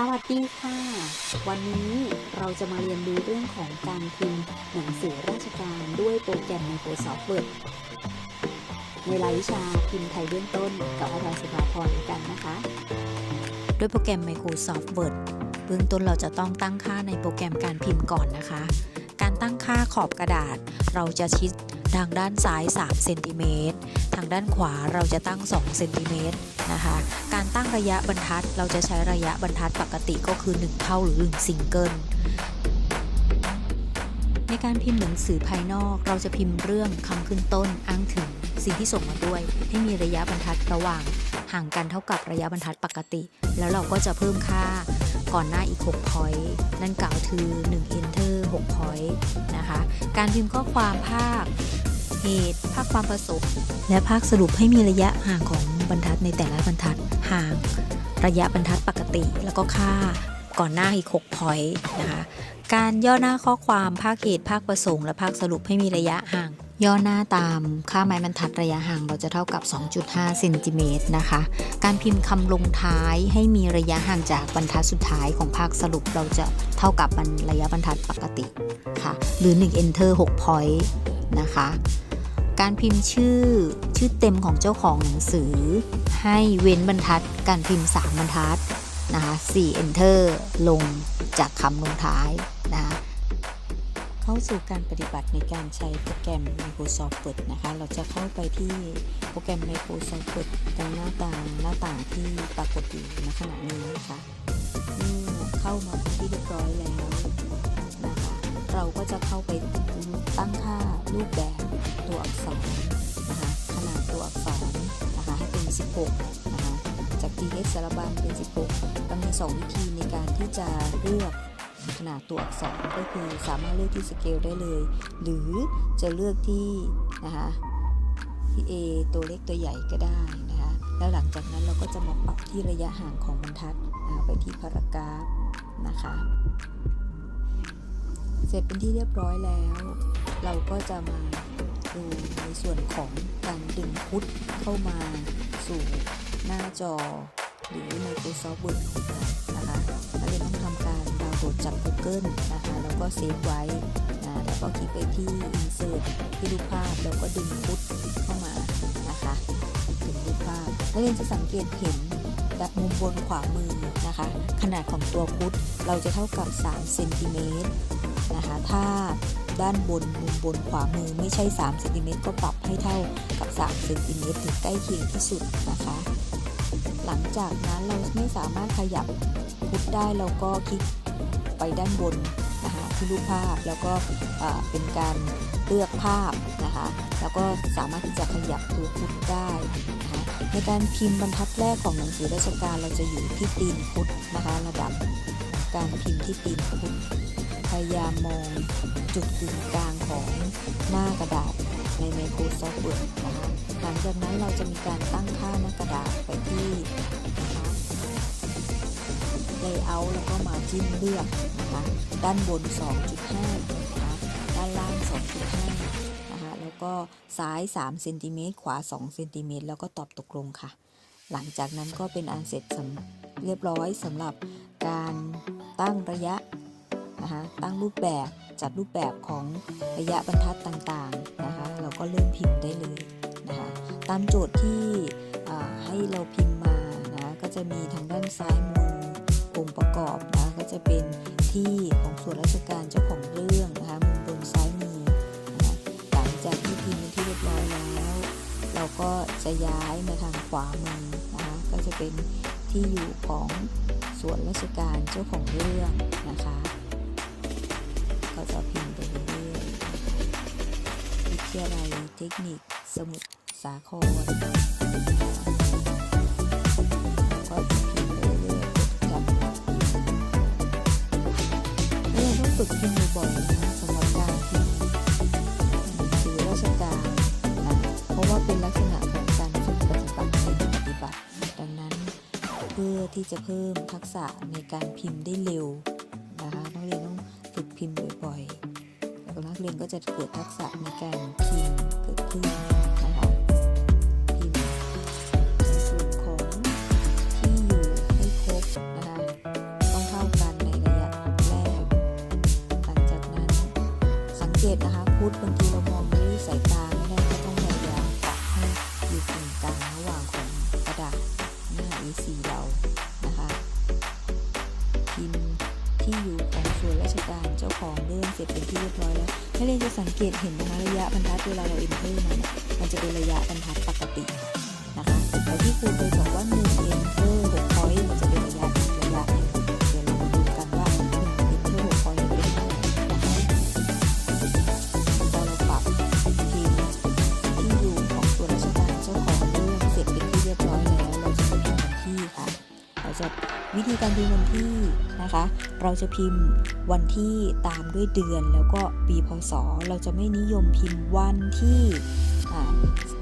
สวัสดีค่ะ วันนี้เราจะมาเรียนรู้เรื่องของการพิมพ์หนังสือราชการด้วยโปรแกรม Microsoft Word ในรายวิชาพิมพ์ไทยเบื้องต้นกับอาจารย์สุภาพรกันนะคะ ด้วยโปรแกรม Microsoft Word เบื้องต้นเราจะต้องตั้งค่าในโปรแกรมการพิมพ์ก่อนนะคะ การตั้งค่าขอบกระดาษ เราจะชิดทางด้านซ้าย3เซนติเมตรทางด้านขวาเราจะตั้ง2เซนติเมตร นะคะ การตั้งระยะบรรทัดเราจะใช้ระยะบรรทัดปกติก็คือ 1 เท่าหรือ1ซิงเกิลในการพิมพ์หนังสือภายนอกเราจะพิมพ์เรื่องคำขึ้นต้นอ้างถึงสิ่งที่ส่งมาด้วย ให้มีระยะบรรทัดระหว่าง ห่างกันเท่ากับระยะบรรทัดปกติ แล้วเราก็จะเพิ่มค่าก่อนหน้าอีก6 point นั่นกล่าวคือ 1 enter 6 point นะคะ การพิมพ์ข้อความภาค เหตุ ภาคความประสงค์และภาคสรุปให้มีระยะห่างของบรรทัดในแต่ละบรรทัดห่าง ระยะบรรทัดปกติ แล้วก็ค่าก่อนหน้าอีก6 point นะคะการย่อหน้าข้อความภาคเหตุ ภาคประสงค์และภาคสรุปให้มีระยะห่าง ย่อหน้าตามค่าไม้บรรทัดระยะห่างเราจะเท่ากับ 2.5เซนติเมตรนะคะ การพิมพ์คำลงท้ายให้มีระยะห่างจากบรรทัดสุดท้ายของภาคสรุปเราจะเท่ากับระยะบรรทัดปกติค่ะ หรือ 1 enter 6 point นะคะ การพิมพ์ชื่อ ชื่อเต็มของเจ้าของหนังสือ ให้เว้นบรรทัด การพิมพ์ 3 บรรทัดนะคะ4 enter ลงจากคำลงท้ายนะคะเข้าสู่การปฏิบัติในการใช้โปรแกรม Microsoft Word นะคะ เราจะเข้าไปที่โปรแกรม Microsoft Word ตรงหน้าต่างหน้าต่างที่ปรากฏอยู่ณขณะนี้นะคะเมื่อเข้ามาที่เรียบร้อยแล้วนะคะ เราก็จะเข้าไปตั้งค่า รูปแบบตัวอักษรนะคะขนาดตัวอักษรนะคะให้เป็น 16 นะคะจาก TH สารบัญเป็น 16เรามี 2 วิธีในการที่จะเลือกขนาดตัวอักษรก็คือสามารถเลือกที่สเกลได้เลย หรือจะเลือกที่นะคะที่ A ตัวเล็กตัวใหญ่ก็ได้นะคะแล้วหลังจากนั้นเราก็จะมาปรับที่ระยะห่างของบรรทัดไปที่พารากราฟนะคะ เสร็จเป็นที่เรียบร้อยแล้ว เราก็จะมาดูในส่วนของการดึงพุทเข้ามาสู่หน้าจอ หรือ Microsoft Word ของเรานะคะเราจะต้องทำการดาวน์โหลดจาก Google นะคะแล้วก็เซฟไว้นะแล้วก็คลิกไปที่ Insert ที่รูปภาพแล้วก็ดึงพุทเข้ามานะคะดึงรูปภาพแล้วเราจะสังเกตเห็นด้านมุมบนขวามือนะคะ ขนาดของตัวพุทเราจะเท่ากับ3เซนติเมตร นะคะ ถ้าด้านบนมุมบนขวามือไม่ใช่3เซนติเมตรก็ปรับให้เท่ากับ3เซนติเมตรถึงใกล้เคียงที่สุดนะคะ หลังจากนั้นเราไม่สามารถขยับพุทได้เราก็คลิกไปด้านบนนะคะที่รูปภาพแล้วก็เป็นการเลือกภาพนะคะ แล้วก็สามารถที่จะขยับตัวพุทได้นะคะในการพิมพ์บรรทัดแรกของหนังสือราชการเราจะอยู่ที่ตีนพุทนะคะ ระดับการพิมพ์ที่ตีนพุท ยายามมองจุดกึ่งกลางของหน้ากระดาษใน Microsoft Word นะคะหลังจากนั้นเราจะมีการตั้งค่าหน้ากระดาษไปที่ Layout แล้วก็มาจิ้มเลือกนะคะด้านบน 2.5นะคะด้านล่าง 2.5นะคะแล้วก็ซ้าย 3 เซนติเมตรขวา 2 เซนติเมตรแล้วก็ตอบตกลงค่ะ หลังจากนั้นก็เป็นอันเสร็จเรียบร้อยสำหรับการตั้งระยะ นะคะตั้งรูปแบบจัดรูปแบบของระยะบรรทัดต่างๆนะคะเราก็เริ่มพิมพ์ได้เลยนะคะตามโจทย์ที่ให้เราพิมพ์มานะก็จะมีทางด้านซ้ายมือองค์ประกอบนะก็จะเป็นที่ของส่วนราชการเจ้าของเรื่องนะคะมุมบนซ้ายมือนะหลังจากที่พิมพ์ที่เรียบร้อยแล้ว เราก็จะย้ายมาทางขวามือนะคะก็จะเป็นที่อยู่ของส่วนราชการเจ้าของเรื่องนะคะ เทคนิค สมุทรสาครก็พิมพ์ไปเรื่อยๆจำหลักพิมพ์แล้วเราต้องฝึกพิมพ์บ่อยๆนะสำหรับการพิมพ์หนังสือราชการนะเพราะว่าเป็นลักษณะของการฝึกปฏิบัติในปฏิบัติ ดังนั้นเพื่อที่จะเพิ่มทักษะในการพิมพ์ได้เร็วนะคะนักเรียนต้องฝึกพิมพ์บ่อยๆ นักเรียนก็จะเกิดทักษะในการพิมพ์เกิดขึ้น งเกตเห็นนะคะระยะบรรทัดเวลาเรา enter มาเนี่ยมันจะเป็นระยะบรรทัดปกตินะคะแต่ที่ครูเคยบอกว่า1 enter 6 point มันจะเป็นระยะอีกระยะเดี๋ยวเราดูกันว่า1 enter 6 point เป็นเท่าไหร่นะคะพอเราปรับพิมที่อยู่ของส่วราชการเจ้าของเรื่องเสร็จเป็นที่เรียบร้อยแล้ว เราจะไปพิมพ์วันที่ค่ะเราจะวิธีการพิมพ์วันที่ นะคะ เราจะพิมพ์วันที่ตามด้วยเดือนแล้วก็ปีพศ เราจะไม่นิยมพิมพ์วันที่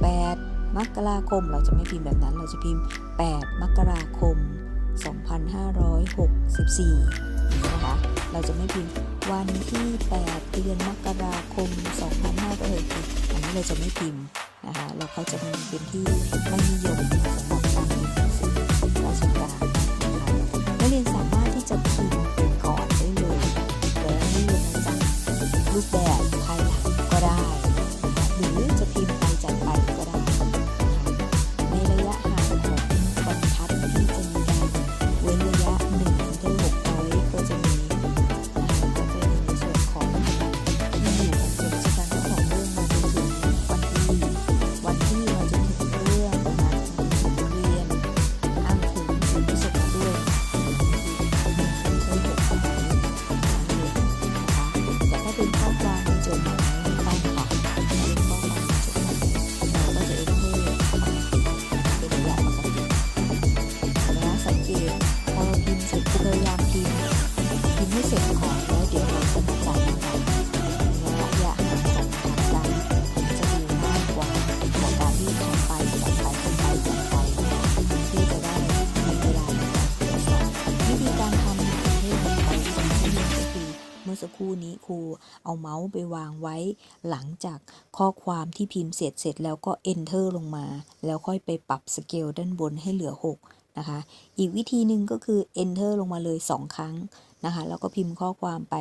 8มกราคม เราจะไม่พิมพ์แบบนั้น เราจะพิมพ์ 8 มกราคม 2564นะคะ เราจะไม่พิมพ์วันที่ 8 เดือนมกราคม 2564อันนี้เราจะไม่พิมพ์นะคะ เราเขาจะเป็นที่ไม่นิยมสำหรับการพิมพ์หนังสือราชการนะคะนักเรียนสา ครู เอาเมาส์ไปวางไว้หลังจากข้อความที่พิมพ์เสร็จเสร็จแล้วก็ enter ลงมา แล้วค่อยไปปรับสเกลด้านบนให้เหลือ 6 นะคะ อีกวิธีหนึ่งก็คือ enter ลงมาเลย 2 ครั้งนะคะแล้วก็พิมพ์ข้อความไป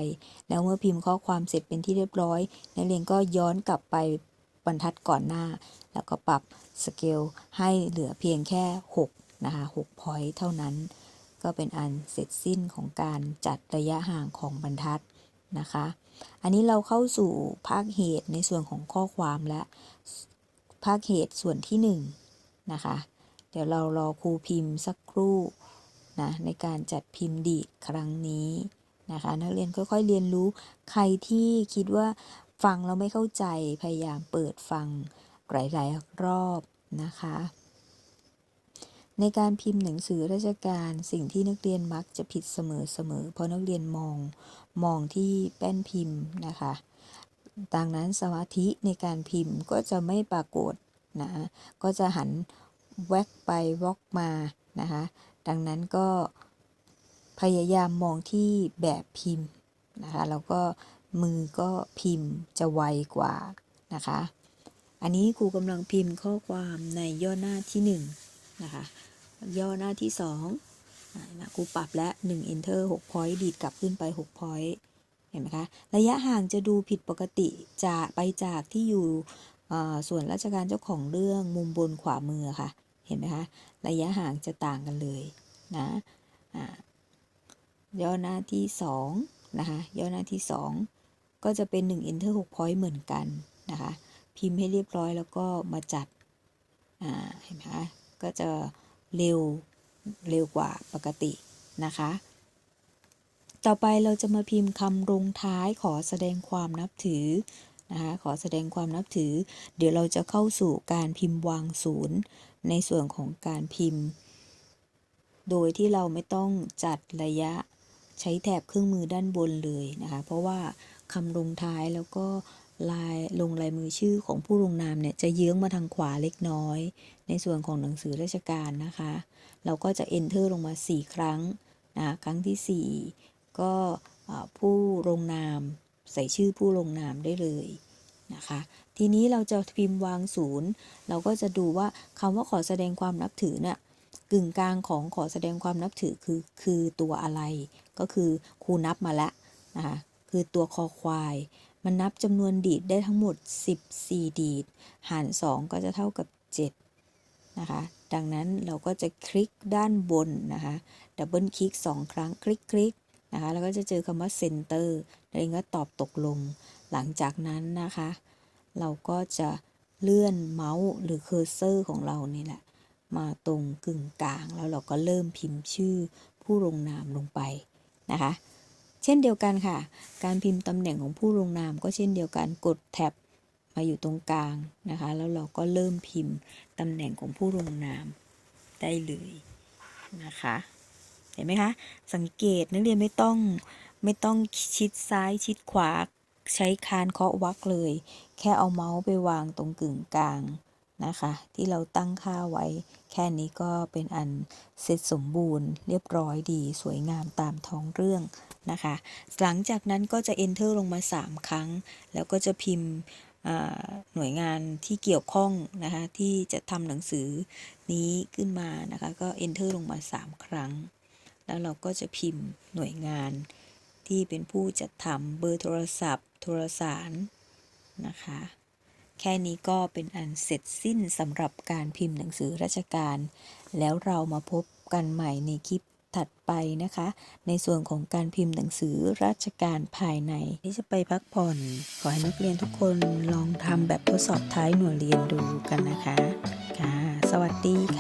แล้วเมื่อพิมพ์ข้อความเสร็จเป็นที่เรียบร้อยนักเรียนก็ย้อนกลับไปบรรทัดก่อนหน้า แล้วก็ปรับสเกลให้เหลือเพียงแค่ 6 นะคะ6 point เท่านั้น ก็เป็นอันเสร็จสิ้นของการจัดระยะห่างของบรรทัด นะคะ อันนี้เราเข้าสู่ภาคเหตุในส่วนของข้อความและภาคเหตุส่วนที่1นงนะคะ เดี๋ยวเรารอครูพิมพ์สักครู่นะในการจัดพิมพ์ดีดครั้งนี้นะคะ นักเรียนค่อยๆเรียนรู้ใครที่คิดว่าฟังแล้วไม่เข้าใจพยายามเปิดฟังหลายๆรอบนะคะ ในการพิมพ์หนังสือราชการสิ่งที่นักเรียนมักจะผิดเสมอๆเพราะนักเรียนมองมองที่แป้นพิมพ์นะคะดังนั้นสมาธิในการพิมพ์ก็จะไม่ปรากฏนะก็จะหันแวกไปวอกมานะคะดังนั้นก็พยายามมองที่แบบพิมพ์นะคะแล้วก็มือก็พิมพ์จะไวกว่านะคะ อันนี้ครูกำลังพิมพ์ข้อความในย่อหน้าที่ 1 นะคะ ย่อหน้าที่2อ่านะครูปรับและ1 enter 6 point ดีดกลับขึ้นไป 6 point เห็นไหมคะ ระยะห่างจะดูผิดปกติจากไปจากที่อยู่ส่วนราชการเจ้าของเรื่องมุมบนขวามือค่ะ เห็นไหมคะ ระยะห่างจะต่างกันเลยนะย่อหน้าที่2นะคะ ย่อหน้าที่ 2 ก็จะเป็น 1 enter 6 point เหมือนกันนะคะ พิมพ์ให้เรียบร้อยแล้วก็มาจัด อ่า เห็นไหมคะ ก็จะเร็วเร็วกว่าปกตินะคะ ต่อไปเราจะมาพิมพ์คำลงท้ายขอแสดงความนับถือนะคะขอแสดงความนับถือ เดี๋ยวเราจะเข้าสู่การพิมพ์วางศูนย์ ในส่วนของการพิมพ์ โดยที่เราไม่ต้องจัดระยะใช้แถบเครื่องมือด้านบนเลยนะคะ เพราะว่าคำลงท้ายแล้วก็ ลายลงลายมือชื่อของผู้ลงนามเนี่ยจะเยื้องมาทางขวาเล็กน้อย ในส่วนของหนังสือราชการนะคะ เราก็จะ enter ลงมา 4 ครั้งนะครั้งทีสี่ 4 ก็ผู้ลงนามใส่ชื่อผู้ลงนามได้เลยนะคะ ทีนี้เราจะพิมพ์วางศูนย์ เราก็จะดูว่าคำว่าขอแสดงความนับถือเนี่ยกึ่งกลางของขอแสดงความนับถือคือคือตัวอะไร ก็คือครูนับมาแล้วนะคะคือตัวคอควาย มันนับจำนวนดีดได้ทั้งหมด 14 ดีด หาร 2 ก็จะเท่ากับ 7 นะคะ ดังนั้นเราก็จะคลิกด้านบนนะคะ ดับเบิลคลิก 2 ครั้ง คลิกคลิกนะคะ แล้วก็จะเจอคำว่า center นักเรียนก็ตอบตกลง หลังจากนั้นนะคะ เราก็จะเลื่อนเมาส์หรือเคอร์เซอร์ของเรานี่แหละ มาตรงกึ่งกลางแล้วเราก็เริ่มพิมพ์ชื่อผู้ลงนามลงไปนะคะ เช่นเดียวกันค่ะ การพิมพ์ตำแหน่งของผู้ลงนามก็เช่นเดียวกันกดแท็บมาอยู่ตรงกลางนะคะ แล้วเราก็เริ่มพิมพ์ตำแหน่งของผู้ลงนามได้เลยนะคะ เห็นไหมคะ สังเกตนักเรียนไม่ต้องไม่ต้องชิดซ้ายชิดขวาใช้คานเคาะวรรคเลย แค่เอาเมาส์ไปวางตรงกึ่งกลาง นะคะ ที่เราตั้งค่าไว้ แค่นี้ก็เป็นอันเสร็จสมบูรณ์ เรียบร้อยดีสวยงามตามท้องเรื่องนะคะ หลังจากนั้นก็จะ enter ลงมา 3 ครั้ง แล้วก็จะพิมพ์หน่วยงานที่เกี่ยวข้องนะคะที่จะทำหนังสือนี้ขึ้นมานะคะ ก็ enter ลงมา 3 ครั้ง แล้วเราก็จะพิมพ์หน่วยงานที่เป็นผู้จัดทำเบอร์โทรศัพท์ โทรสารนะคะ แค่นี้ก็เป็นอันเสร็จสิ้นสำหรับการพิมพ์หนังสือราชการ แล้วเรามาพบกันใหม่ในคลิปถัดไปนะคะ ในส่วนของการพิมพ์หนังสือราชการภายในที่จะไปพักผ่อน ขอให้นักเรียนทุกคนลองทำแบบทดสอบท้ายหน่วยเรียนดูกันนะคะ ค่ะ สวัสดีค่ะ